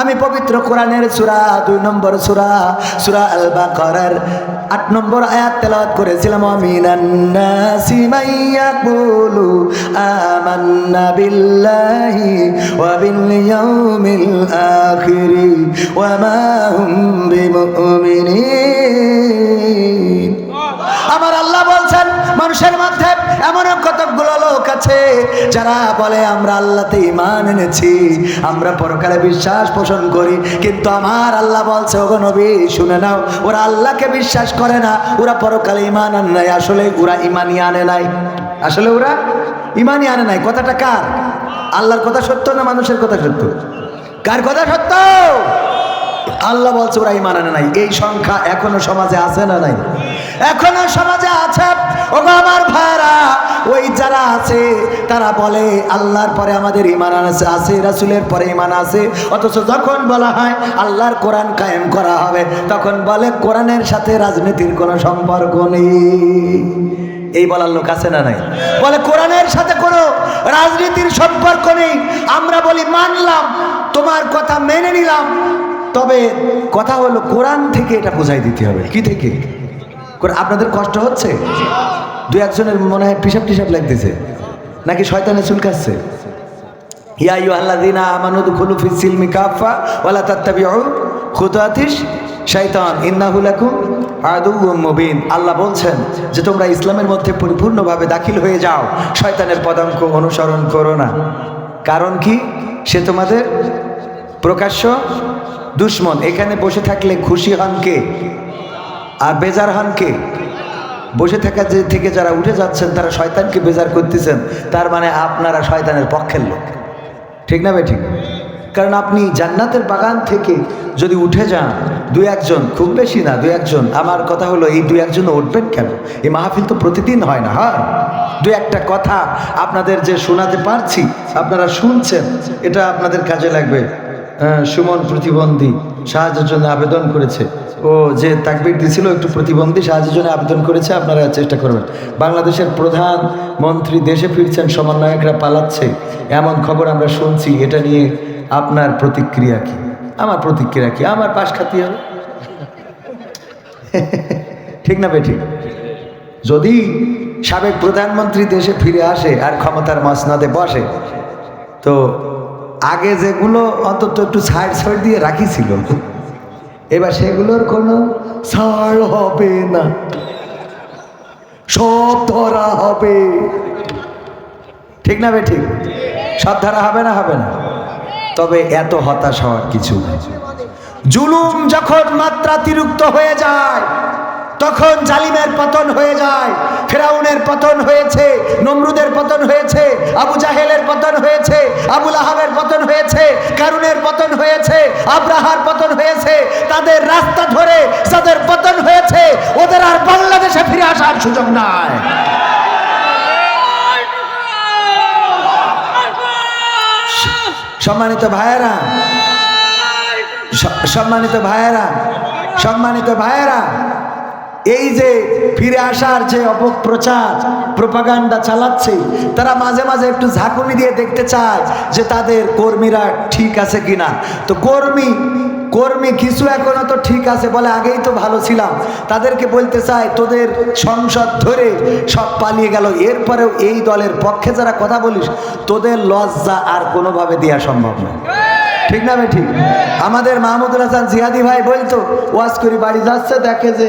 আমি পবিত্র কোরআনের সুরা, দুই নম্বর সুরা সুরা আল বাকারার আট নম্বর আয়াত তেলাওয়াত করেছিলাম। আমিনান্নাসি আমান্না বিল্লাহি ওয়া বিল ইয়াউমিল ওয়া মা হুম বিমুমিনিন। আমার আল্লাহ বলছেন, মানুষের মধ্যে এমন কতকগুলো লোক আছে যারা বলে, আমরা আল্লাহতে ইমান এনেছি, আমরা পরকালে বিশ্বাস পোষণ করি। কিন্তু আমার আল্লাহ বলছে, ওগো নবী, শুনে নাও, ওরা আল্লাহকে বিশ্বাস করে না, ওরা পরকালে ইমান আনে নাই, আসলে ওরা ইমানই আনে নাই। আসলে ওরা ইমানই আনে নাই। কথাটা কার? আল্লাহর কথা সত্য না মানুষের কথা সত্য? কার কথা সত্য? আল্লাহ বলছে, ওরা ইমান আনে নাই। এই সংখ্যা এখনও সমাজে আছে না নাই? এখনও সমাজে আছে। ও আমার ভাইরা ওই যারা আছে, তারা বলে, আল্লাহর পরে আমাদের ইমান আছে আছে, রাসুলের পরে ইমান আছে অথচ যখন বলা হয়, আল্লাহর কোরআন কায়েম করা হবে, তখন বলে, কোরআনের সাথে রাজনীতির কোনো সম্পর্ক নেই। এই বলার লোক আছে না নাই? বলে, কোরআনের সাথে কোনো রাজনীতির সম্পর্ক নেই। আমরা বলি, মানলাম, তোমার কথা মেনে নিলাম। তবে কথা হলো, কোরআন থেকে এটা বোঝাই দিতে হবে। কি থেকে? আপনাদের কষ্ট হচ্ছে? দু একজনের মনে হয় পিসাব টিসাব লাগতেছে। নাকি শয়তানে চুলকাচ্ছে ইয়া আইয়ুহাল্লাযীনা আমানু দুখুলু ফিস সিলমি কাফা ওয়ালা তাত্তাবিউ খুতুওয়াতিশ শাইতান। ইন্নাহু লাকুম আদুউম মুবিন। আল্লাহ বলছেন যে, তোমরা ইসলামের মধ্যে পরিপূর্ণভাবে দাখিল হয়ে যাও। শয়তানের পদাঙ্ক অনুসরণ করো না। কারণ কি? সে তোমাদের প্রকাশ্য দুশ্মন। এখানে বসে থাকলে খুশি হন কে? আর বেজার হন কে? বসে থাকা যে থেকে যারা উঠে যাচ্ছেন, তারা শয়তানকে বেজার করতেছেন, তার মানে আপনারা শয়তানের পক্ষের লোক। ঠিক না ভাই, ঠিক? কারণ আপনি জান্নাতের বাগান থেকে যদি উঠে যান দু একজন, খুব বেশি না দু একজন, আমার কথা হলো এই দু একজন উঠবেন কেন? এই মাহফিল তো প্রতিদিন হয় না, হয়? দু একটা কথা আপনাদের যে শোনাতে পারছি, আপনারা শুনছেন, এটা আপনাদের কাজে লাগবে। সুমন প্রতিবন্ধী সাহায্যের জন্য আবেদন করেছে। ও যে তাকবির দিছিল একটু প্রতিবন্ধী সাহায্যের জন্য আবেদন করেছে, আপনারা চেষ্টা করবেন। বাংলাদেশের প্রধান মন্ত্রী দেশে ফিরছেন, সমন্বয়করা পালাচ্ছে। এমন খবর আমরা শুনছি, এটা নিয়ে আপনার প্রতিক্রিয়া কি? আমার প্রতিক্রিয়া কি? আমার পাশ খাতি হবে? ঠিক না বেঠিক যদি সাবেক প্রধানমন্ত্রী দেশে ফিরে আসে আর ক্ষমতার মসনদে বসে, তো আগে যেগুলো অন্তত একটু সাইড সাইড দিয়ে রাখিছিল, এবার সেগুলোর কোনো ছাড় হবে না। সব ধরা হবে। ঠিক না বে ঠিক? সব ধরা হবে না হবে না? তবে এত হতাশ হওয়ার কিছু জুলুম যখন মাত্রাতিরিক্ত হয়ে যায় তখন জালিমের পতন হয়ে যায়, ফেরাউনের পতন হয়েছে, নমরুদের পতন হয়েছে, আবু জাহেলের পতন হয়েছে আবুল আহাবের পতন হয়েছে, কারুনের পতন হয়েছে, আব্রাহার পতন হয়েছে, তাদের রাস্তা ধরে যাদের পতন হয়েছে, ওদের আর বাংলাদেশে ফিরে আসার সুযোগ নাই। সম্মানিত ভাইয়েরা সম্মানিত ভাইয়েরা সম্মানিত ভাইয়েরা এই যে ফিরে আসার যে অপপ্রচার প্রপাগান্ডা চালাচ্ছে, তারা মাঝে মাঝে একটু ঝাঁকুনি দিয়ে দেখতে চায় যে তাদের কর্মীরা ঠিক আছে কিনা। তো কর্মী কর্মী কিছু এখনও তো ঠিক আছে বলে আগেই তো ভালো ছিলাম। তাদেরকে বলতে চাই, তোদের সংসদ ধরে সব পালিয়ে গেল। এরপরেও এই দলের পক্ষে যারা কথা বলিস, তোদের লজ্জা আর কোনোভাবে দেওয়া সম্ভব নয়। ঠিক না ঠিক? আমাদের মাহমুদুল হাসান জিহাদি ভাই বলতো, ওয়াজ করি, বাড়ি যাচ্ছে, দেখে যে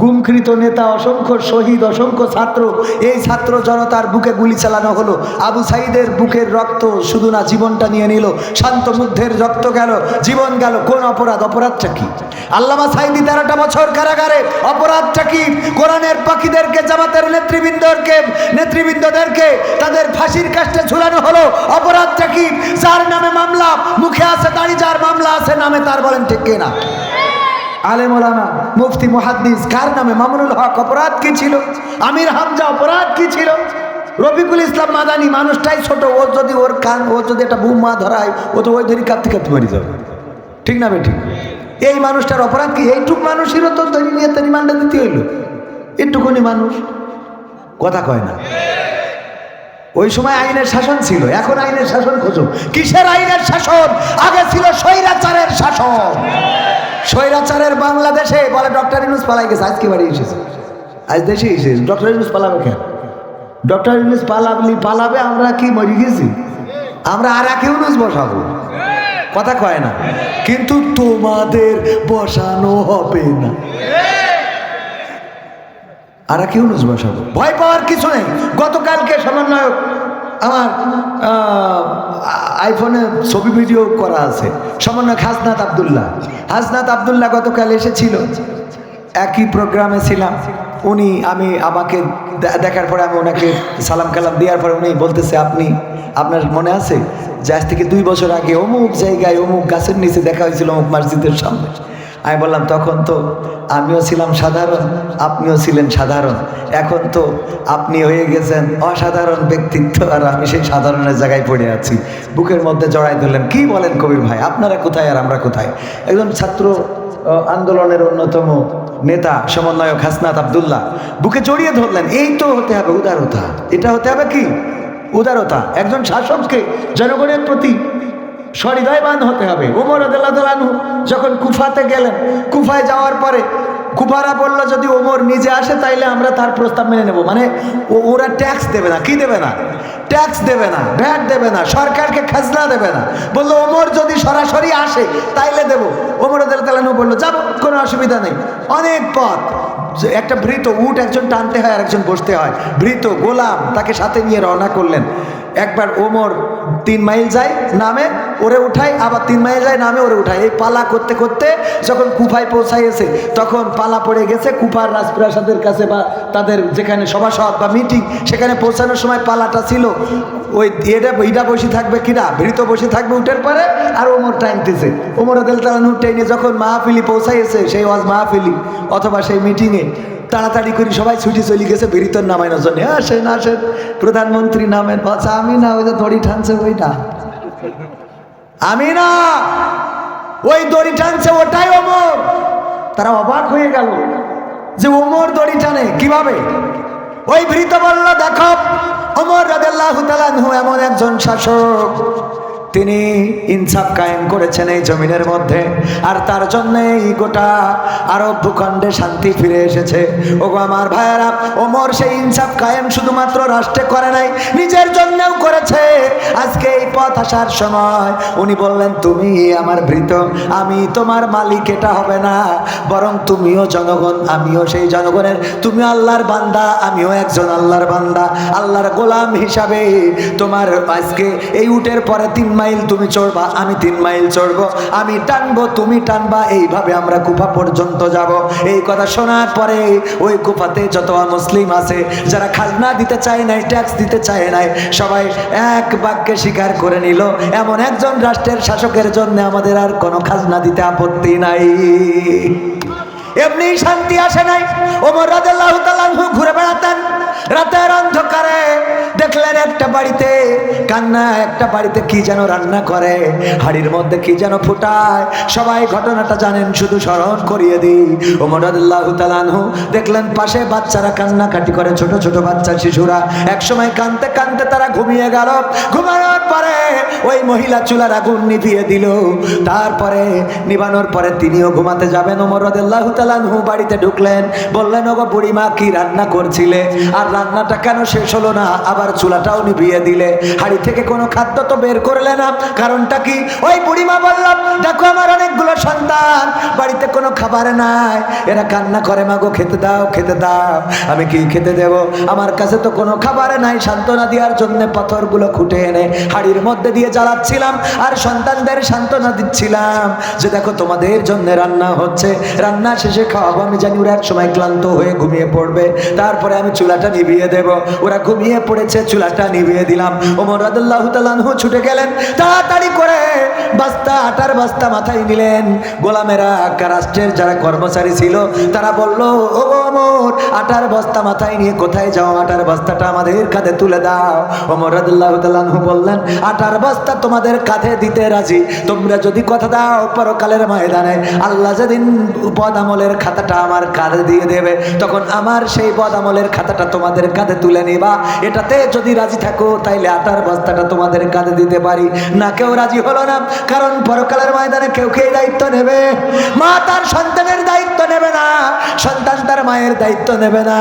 গুমকৃত নেতা, অসংখ্য শহীদ, অসংখ্য ছাত্র, এই ছাত্র জনতার বুকে গুলি চালানো হলো। আবু সাইদের বুকের রক্ত শুধু না জীবনটা নিয়ে নিল। শান্ত মুগ্ধের রক্ত গেল। জীবন গেল। কোন অপরাধ? অপরাধটা কি? আল্লামা সাইদি তেরোটা বছর কারাগারে। অপরাধটা কি? কোরআনের পাখিদেরকে, জামাতের নেতৃবৃন্দকে, নেতৃবৃন্দদেরকে তাদের ফাঁসির কাষ্টে ঝুলানো হলো। অপরাধটা কি? যার নামে মামলা, মুখে আছে দাঁড়ি যার মামলা আছে নামে তার বলেন ঠিক কিনা? আলেম মুফতি, মুহাদ্দিস, কার নামে? মামুনুল হক, অপরাধ কি ছিল? আমির হামজা, অপরাধ কি ছিল? রফিকুল ইসলাম মাদানি, মানুষটাই ছোট ও যদি ওর কান ও যদি একটা বুমা ধরায়, ও তো ওই ধরি কাঁপতে কাঁপতে মারি যাবে। ঠিক না বেঠিক এই মানুষটার অপরাধ কি? এইটুক মানুষেরও তো ধরি নিয়ে তো রিমান্ডে দিতে হইল। একটুকুনি মানুষ। কথা কয় না। ওই সময় আইনের শাসন ছিল, এখন আইনের শাসন খোঁজো। কিসের আইনের শাসন? আগে ছিল স্বৈরাচারের শাসন। স্বৈরাচারের বাংলাদেশে, বলে ডক্টর ইউনুস পালাই গেছে, আজকে বাড়ি এসেছে। আজ দেশে এসেছে। ডক্টর ইউনুস পালাবে কেন? ডক্টর ইউনুস পালাবলি পালাবে, আমরা কি মরি গেছি? আমরা আর এক ইউনুস বসাবো। কথা কয় না। কিন্তু তোমাদের বসানো হবে না। আর এক ইউনুস বসাবো। ভয় পাওয়ার কিছু নেই। গতকালকে সমন্বয়ক আমার আইফোনে ছবি ভিডিও করা আছে। সমন্বয়ক হাসনাত আবদুল্লাহ। হাসনাত আবদুল্লাহ গতকাল এসেছিল। একই প্রোগ্রামে ছিলাম। উনি আমি, আমাকে দেখার পরে আমি ওনাকে সালাম কালাম দেওয়ার পরে উনি বলতেছে, আপনি, আপনার মনে আছে যে আজ থেকে দুই বছর আগে অমুক জায়গায় অমুক গাছের নিচে দেখা হয়েছিল অমুক মসজিদের সামনে? আমি বললাম, তখন তো আমিও ছিলাম সাধারণ, আপনিও ছিলেন সাধারণ। এখন তো আপনি হয়ে গেছেন অসাধারণ ব্যক্তিত্ব আর আমি সেই সাধারণের জায়গায় পড়ে আছি। বুকের মধ্যে জড়াই ধরলেন, কি বলেন কবির ভাই, আপনারা কোথায় আর আমরা কোথায়? একজন ছাত্র আন্দোলনের অন্যতম নেতা, সমন্বয়ক হাসনাত আবদুল্লাহ, বুকে জড়িয়ে ধরলেন, এই তো হতে হবে উদারতা। এটা হতে হবে কি? উদারতা। একজন শাসককে জনগণের প্রতি সহৃদয়বান হতে হবে। ওমর আদালু যখন কুফাতে গেলেন, কুফায় যাওয়ার পরে কুফারা বলল, যদি ওমর নিজে আসে তাইলে আমরা তার প্রস্তাব মেনে নেব। মানে ওরা ট্যাক্স দেবে না। কি দেবে না? ট্যাক্স দেবে না ভ্যাট দেবে না, সরকারকে খাজনা দেবে না। বলল ওমর যদি সরাসরি আসে তাইলে দেবো। ওমর আদালু বলল যাব কোনো অসুবিধা নেই। অনেক পথ। একটা ভৃত উট একজন টানতে হয় আর একজন বসতে হয়। ভৃত গোলাম তাকে সাথে নিয়ে রওনা করলেন। একবার ওমর তিন মাইল যায়, নামে ওরে উঠাই, আবার তিন মাইল যায় নামে ওরে উঠাই। এই পালা করতে করতে যখন কুফায় পৌঁছাইয়েছে তখন পালা পড়ে গেছে কুফার রাজপ্রাসাদের কাছে বা তাদের যেখানে সভাসদ বা মিটিং সেখানে পৌঁছানোর সময় পালাটা ছিল। ওই এটা ইটা বসে থাকবে কিনা ভৃত বসে থাকবে উঠের পরে, আর ওমর টাইমতেছে ওমর আদেল তালানু ট্রেনে যখন মাহফিলি পৌঁছাইয়েছে সেই ওয়াজ মাহফিলি অথবা সেই মিটিংয়ে তাড়াতাড়ি করে সবাই ছুটি চলে গেছে বেরিতর নামানোর জন্য। আসেন আসেন। প্রধানমন্ত্রী নামেন বাচ্চা আমি না, ওই যে দড়ি টানছে, ওইটা। আমি না ওই দড়ি টানছে, ওটাই অমর তারা অবাক হয়ে গেল যে ওমর দড়ি টানে, কীভাবে? ওই ভৃত বলল, দেখো অমর রাজ এমন একজন শাসক তিনি ইনসাফ কায়েম করেছেন এই জমিনের মধ্যে। আর তার জন্যই গোটা আরব ভূখণ্ডে শান্তি ফিরে এসেছে। ওগো আমার ভাইয়েরা, ওমর সেই ইনসাফ কায়েম শুধুমাত্র রাষ্ট্রে করে নাই, নিজের জন্যেও করেছে। আজকে এই পথ আসার সময় উনি বললেন, তুমি আমার ভৃত, আমি তোমার মালিক, এটা হবে না। বরং তুমিও জনগণ, আমিও সেই জনগণের। তুমি আল্লাহর বান্দা, আমিও একজন আল্লাহর বান্দা। আল্লাহর গোলাম হিসাবে তোমার আজকে এই উটের পরে তিন মাইল তুমি চড়বা, আমি তিন মাইল চড়বো, আমি টানবো, তুমি টানবা, এইভাবে আমরা কুফা পর্যন্ত যাব। এই কথা শোনার পরে ওই কুফাতে যত মুসলিম আছে, যারা খাজনা দিতে চায় নাই ট্যাক্স দিতে চায় নাই, সবাই এক বাক্যে স্বীকার করে নিল, এমন একজন রাষ্ট্রের শাসকের জন্য আমাদের আর কোনো খাজনা দিতে আপত্তি নাই। এমনি শান্তি আসে নাই। ওমর তাআলা ঘুরে বেড়াতেন। রাতের অন্ধকারে দেখলেন একটা বাড়িতে, কান্না, একটা বাড়িতে কি যেন রান্না করে, হাড়ির মধ্যে কি যেন ফুটায়। সবাই ঘটনাটা জানেন, শুধু স্মরণ করিয়ে দিই। ওমর রাদিয়াল্লাহু তাআলা দেখলেন পাশে বাচ্চারা কান্নাকাটি করে, ছোট ছোট বাচ্চা, শিশুরা। একসময় কানতে কানতে তারা ঘুমিয়ে গেল। ঘুমানোর পরে ওই মহিলা চুলার আগুন নিভিয়ে দিল। তারপরে, নিবানোর পরে তিনিও ঘুমাতে যাবেন। ওমর রাদিয়াল্লাহু তাআলা আনহু বাড়িতে ঢুকলেন। বললেন, ওগো বুড়িমা, কি রান্না করছিলে? আর রান্নাটা কেন শেষ হলো না? আবার চুলাটাও নিভিয়ে দিলে। হাড়ি থেকে কোনো খাদ্য তো বের করলে না। কারণটা কি? ওই বুড়িমা বললাম, দেখো আমার সন্তান, বাড়িতে কোনো খাবার নাই। এরা কান্না করে, মাগো, খেতে দাও খেতে দাও। আমি কি খেতে দেব? আমার কাছে তো কোনো খাবার নাই। সান্ত্বনা দেওয়ার জন্য পাথরগুলো খুঁটে এনে হাড়ির মধ্যে দিয়ে জ্বালাচ্ছিলাম আর সন্তানদের সান্ত্বনা দিচ্ছিলাম যে, দেখো, তোমাদের জন্য রান্না হচ্ছে। রান্না শেষে খাওয়াবো। আমি জানি ওরা এক সময় ক্লান্ত হয়ে ঘুমিয়ে পড়বে। তারপরে আমি চুলাটা নিভিয়ে দেব। ওরা ঘুমিয়ে পড়েছে, চুলাটা নিভিয়ে দিলাম। ওমর তালানহু ছুটে গেলেন। তাড়াতাড়ি করে বাস্তা, আটার বাস্তা মাথায় নিলেন। গোলামেরা রাষ্ট্রের যারা কর্মচারী ছিল, তারা বলল, ও গো ওমর আটার বস্তা মাথায় নিয়ে কোথায় যাও? আটার বস্তাটা আমাদের কাঁধে তুলে দাও। ওমর রাদুল্লাহ তালানহু বললেন, আটার বস্তা তোমাদের কাঁধে দিতে রাজি। তোমরা যদি কথা দাও পরকালের ময়দানে, আল্লাহ যেদিন বদ আমলের খাতাটা আমার কাঁধে দিয়ে দেবে, তখন আমার সেই বদ আমলের খাতাটা তোমাদের কাঁধে তুলে নিবা। এটাতে যদি রাজি থাকো, তাইলে আটার বস্তাটা তোমাদের কাঁধে দিতে পারি। না, কেউ রাজি হলো না, কারণ পরকালের ময়দানে কেউ কে দায়িত্ব নেবে মা তার সন্তানের দায়িত্ব না, সন্তান তার মায়ের দায়িত্ব নেবে না।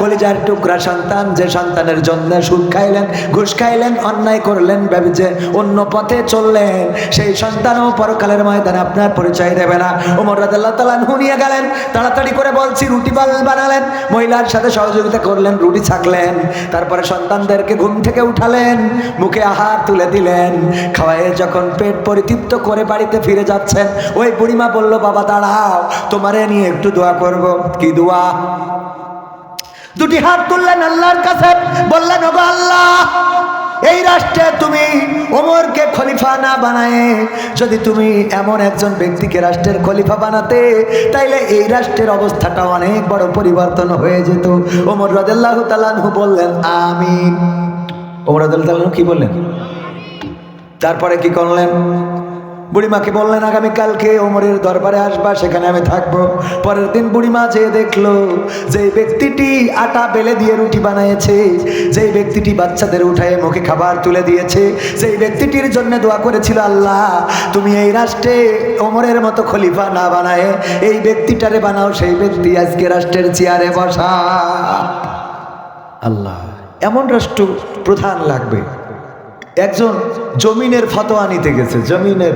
কলিজার টুকরা সন্তান যে সন্তানের জন্য সুদ খাইলেন, ঘুষ খাইলেন, অন্যায় করলেন ভেবেছে অন্য পথে চললেন, সেই সন্তানও পরকালের ময়দানে আপনার পরিচয় দেবে না। ওমর রাদিয়াল্লাহু তাআলা নিয়ে গেলেন, তাড়াতাড়ি করে বলছি, রুটি বানালেন। মহিলার সাথে সহযোগিতা করলেন, রুটি ছাকলেন। তারপরে সন্তানদেরকে ঘুম থেকে উঠালেন, মুখে আহার তুলে দিলেন। খাওয়ায় যখন পেট পরিতৃপ্ত করে বাড়িতে ফিরে যাচ্ছেন, ওই বুড়িমা বলল, বাবা, দাঁড়াও, তোমারে নিয়ে একটু দোয়া করব? কি দোয়া? দুটি হাত তুললেন আল্লাহর কাছে, বললেন, ওগো আল্লাহ, এই রাষ্ট্রে তুমি ওমরকে খলিফা না বানায়, যদি তুমি এমন একজন ব্যক্তিকে রাষ্ট্রের খলিফা বানাতে, তাইলে এই রাষ্ট্রের অবস্থাটা অনেক বড় পরিবর্তন হয়ে যেত। ওমর রদাল্লাহ তালানহু বললেন, আমিন। ওমর রদাল্লাহ কি বললেন? তারপরে কি করলেন? বুড়িমাকে বললেন আগামীকালকে ওমরের দরবারে আসবা, সেখানে আমি থাকব। পরের দিন বুড়িমা যেয়ে দেখল যে ব্যক্তিটি আটা বেলে দিয়ে রুটি বানিয়েছে, যেই ব্যক্তিটি বাচ্চাদের উঠায় মুখে খাবার তুলে দিয়েছে সেই ব্যক্তিটির জন্য দোয়া করেছিল, আল্লাহ, তুমি এই রাষ্ট্রে ওমরের মতো খলিফা না বানায়, এই ব্যক্তিটারে বানাও, সেই ব্যক্তি আজকে রাষ্ট্রের চেয়ারে বসা। আল্লাহ, এমন রাষ্ট্র প্রধান লাগবে। একজন জমিনের ফতোয়া নিতে গেছে, জমিনের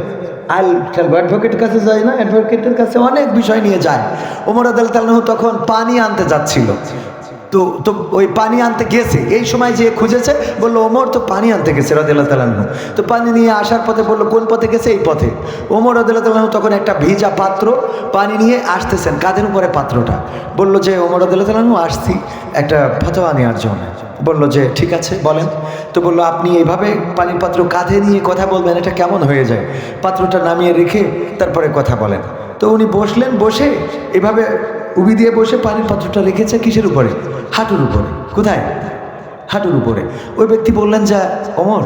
আল অ্যাডভোকেটের কাছে যায় না অ্যাডভোকেটের কাছে অনেক বিষয় নিয়ে যায়। ওমর আদাল তালহু তখন পানি আনতে যাচ্ছিল। তো তো ওই পানি আনতে গেছে। এই সময় যে খুঁজেছে, বলল, ওমর, তো পানি আনতে গেছে রদিল্লা তালাহু তো পানি নিয়ে আসার পথে বলল, কোন পথে গেছে? এই পথে। ওমর রদিল্লা তালাহু তখন একটা ভিজা পাত্র পানি নিয়ে আসতেছেন, কাঁধের উপরে পাত্রটা। বলল যে, ওমর রদিল্লা তালাহু আসছি, একটা ফতোয়া নেওয়ার জন্য। বলল যে, ঠিক আছে, বলেন। তো বলল, আপনি এইভাবে পানির পাত্র কাঁধে নিয়ে কথা বলবেন, এটা কেমন হয়ে যায়? পাত্রটা নামিয়ে রেখে তারপরে কথা বলেন। তো উনি বসলেন, বসে এভাবে উবি দিয়ে বসে পানির পাত্রটা রেখেছে কিসের উপরে? হাঁটুর উপরে। কোথায়? হাঁটুর উপরে। ওই ব্যক্তি বললেন, যা, অমর,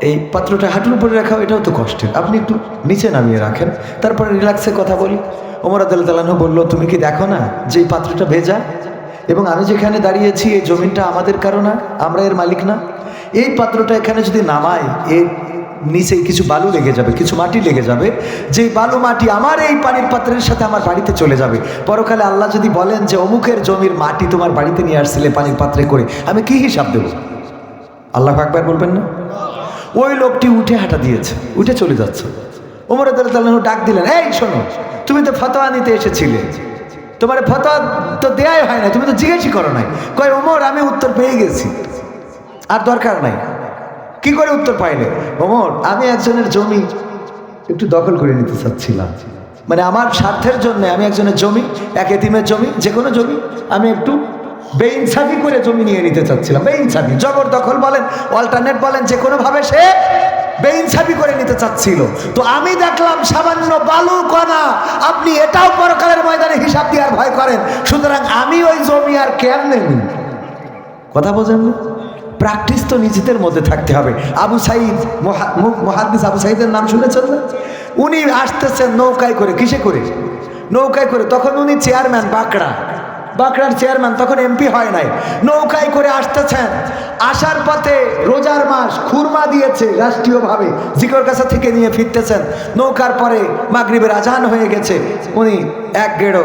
এই পাত্রটা হাঁটুর উপরে রাখাও এটাও তো কষ্টের। আপনি একটু নিচে নামিয়ে রাখেন। তারপরে রিল্যাক্সে কথা বলি। ওমর আদাল্লাহ বলল, তুমি কি দেখো না যে এই পাত্রটা ভেজা? এবং আমি যেখানে দাঁড়িয়েছি, এই জমিনটা আমাদের কারও আমরা এর মালিক না? এই পাত্রটা এখানে যদি নামাই এর নিচে কিছু বালু লেগে যাবে, কিছু মাটি লেগে যাবে। যে বালু মাটি আমার এই পানির পাত্রের সাথে আমার বাড়িতে চলে যাবে। পরকালে আল্লাহ যদি বলেন যে, অমুকের জমির মাটি তোমার বাড়িতে নিয়ে আসছিলে পানির পাত্রে করে, আমি কি হিসাব দেবো? আল্লাহ একবার বলবেন না। ওই লোকটি উঠে হাঁটা দিয়েছে, উঠে চলে যাচ্ছে। ওমর ডাক দিলেন, এই শোনো, তুমি তো ফতোয়া নিতে এসেছিলে। তোমার ফতোয়া তো দেয়াই হয় না তুমি তো জিজ্ঞেসই করো নাই। কয়, ওমর, আমি উত্তর পেয়ে গেছি। আর দরকার নাই। কি করে উত্তর পাইলে? ওমর আমি একজনের জমি একটু দখল করে নিতে চাচ্ছিলাম। মানে আমার স্বার্থের জন্য আমি একজনের জমি, এক এতিমের জমি যে কোনো জমি, আমি একটু বেইনসাফি করে জমি নিয়ে নিতে চাচ্ছিলাম। বেইনসাফি জবরদখল বলেন অল্টারনেট বলেন যে কোনোভাবে সে বেইনসাফি করে নিতে চাচ্ছিল। তো আমি দেখলাম সামান্য বালু কণা আপনি এটাও পরকালের ময়দানে হিসাব দিয়ে আর ভয় করেন। সুতরাং আমি ওই জমি আর কেমনে নিই। কথা বোঝেন না প্র্যাকটিস তো নিজেদের মধ্যে থাকতে হবে। আবু সাইদ, মহা- মু- আবু সাইদের নাম শুনেছেন? উনি আসতেছেন নৌকায় করে, কিসে করে? নৌকায় করে, তখন উনি চেয়ারম্যান, বাঁকড়া। বাঁকড়ার চেয়ারম্যান, তখন এমপি হয় নাই। নৌকায় করে আসতেছেন। আসার পথে রোজার মাস, খুরমা দিয়েছে রাষ্ট্রীয়ভাবে, জিকর কাছা থেকে নিয়ে ফিরতেছেন। নৌকার পরে মাগরিবের আজান হয়ে গেছে। উনি এক গেড়ো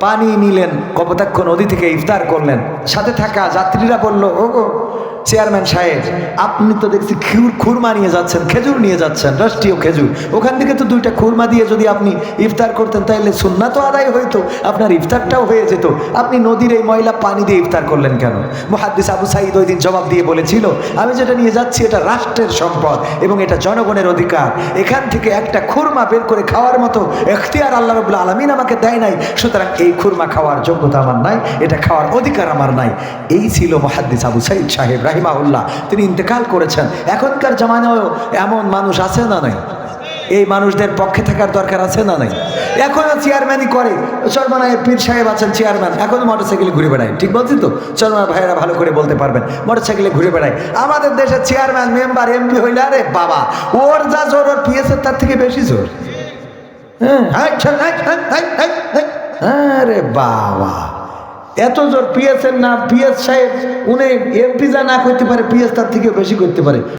পানি নিলেন, কপোতাক্ষ নদী থেকে ইফতার করলেন। সাথে থাকা যাত্রীরা বলল ও চেয়ারম্যান সাহেব, আপনি তো দেখছি খিউর খুরমা নিয়ে যাচ্ছেন, খেজুর নিয়ে যাচ্ছেন, রাষ্ট্রীয় খেজুর। ওখান থেকে তো দুইটা খুরমা দিয়ে যদি আপনি ইফতার করতেন তাহলে সুন্না তো আদায় হইতো, আপনার ইফতারটাও হয়ে যেত। আপনি নদীর এই ময়লা পানি দিয়ে ইফতার করলেন কেন? মুহাদ্দিস আবু সাইদ ওই দিন জবাব দিয়ে বলেছিল, আমি যেটা নিয়ে যাচ্ছি, এটা রাষ্ট্রের সম্পদ এবং এটা জনগণের অধিকার। এখান থেকে একটা খুরমা বের করে খাওয়ার মতো এখতিয়ার আল্লাহ রবুল্লা আলমিন আমাকে দেয় নাই। সুতরাং এই খুরমা খাওয়ার যোগ্যতা আমার নাই, এটা খাওয়ার অধিকার আমার নাই। এই ছিল মহাদ্দিস আবু সাইদ সাহেব রাহিমাউল্লাহ তিনি ইন্তেকাল করেছেন। এখনকার জামানায়ও এমন মানুষ আছে না নাই? এই মানুষদের পক্ষে থাকার দরকার আছে না নাই? এখনও চেয়ারম্যানই করে। চরমানায় পীর সাহেব আছেন চেয়ারম্যান এখনও মোটরসাইকেলে ঘুরে বেড়ায়। ঠিক বলছি তো? চরমানা ভাইয়েরা ভালো করে বলতে পারবেন মোটরসাইকেলে ঘুরে বেড়ায়। আমাদের দেশের চেয়ারম্যান মেম্বার এমপি হইলে আরে বাবা ওর যা জোর ওর পিএসের তার থেকে বেশি জোর। হ্যাঁ, হাই, হাই, হাই। আরে বাবা। এত জোর পিএসের নাম না পিএস সাহেব, উনি এমপি যা না করতে পারে পিএস তার থেকে বেশি করতে পারে।